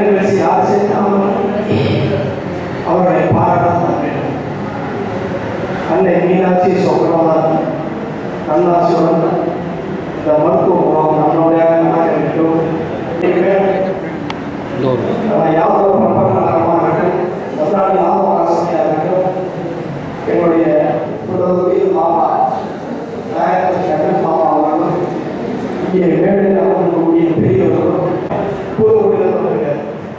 ಎಲ್ಲಾ ದೇವರು ಯಾತಕ್ಕೆ ಆರೆ ಪಾಠ ಅಲ್ಲೇ ಹೀನಾಚಿ ಸೋಕನ ಮಾತೆ ಅಣ್ಣಾ ಸ್ವರನ್ನ ದ ಮಂತು ಹೋಗ್ ಯಾವ மேடையில் அமர்ந்திருக்கக்கூடிய பெரியவர்களும் புது உடலிருக்காங்க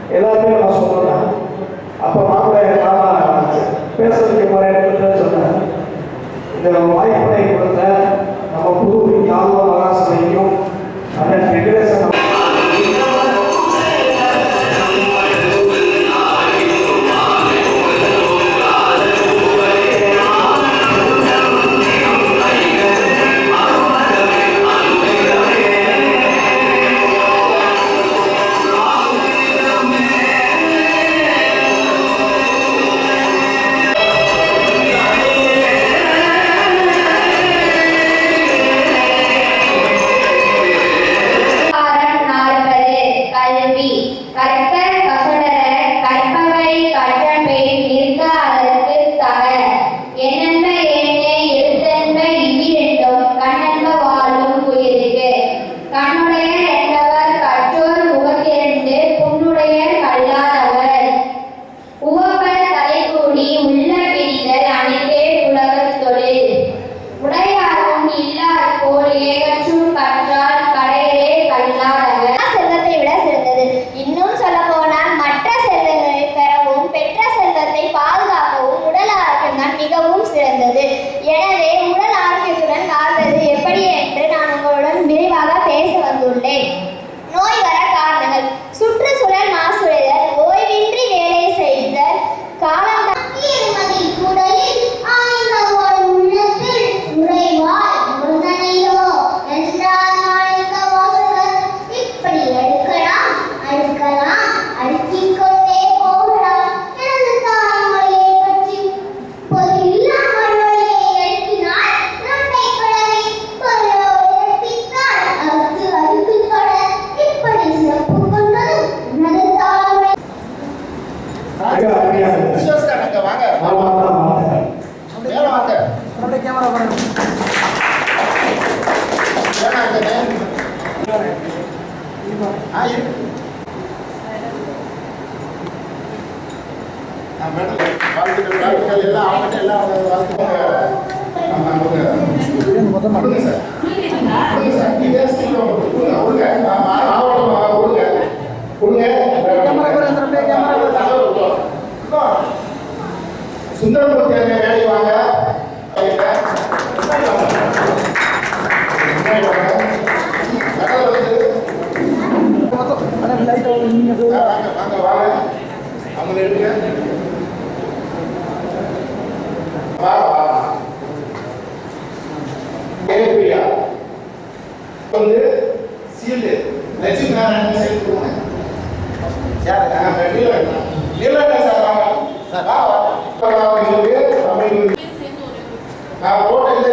எல்லாருமே நான் சொன்னேன் அப்போ மாப்பிள்ளை நான் பேசுறதுக்கு போகிற இடத்துல சொன்னேன். இந்த வாய்ப்பை கொடுத்த நம்ம புது யாழ்வா ஆலோசனையும் அண்ணன் வெங்கடேசன் தான் மிகவும் சிறந்தது. எனவே உடல் ஆரோக்கியத்துடன் வாழ்வது எப்படி என்று நான் உங்களுடன் விரிவாக பேச வந்துள்ளேன். ஆ இருக்கு மேடம் வாழ்த்துக்கள் வாழ்த்துக்கள் எல்லாம் ஆகட்டும் எல்லாம் அவங்க வாழ்த்துக்கள் மொத்தம் பண்ணுங்க சார் வேலை வாங்க నా ఓటు అయితే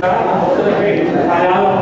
감사합니다. 감사합니다.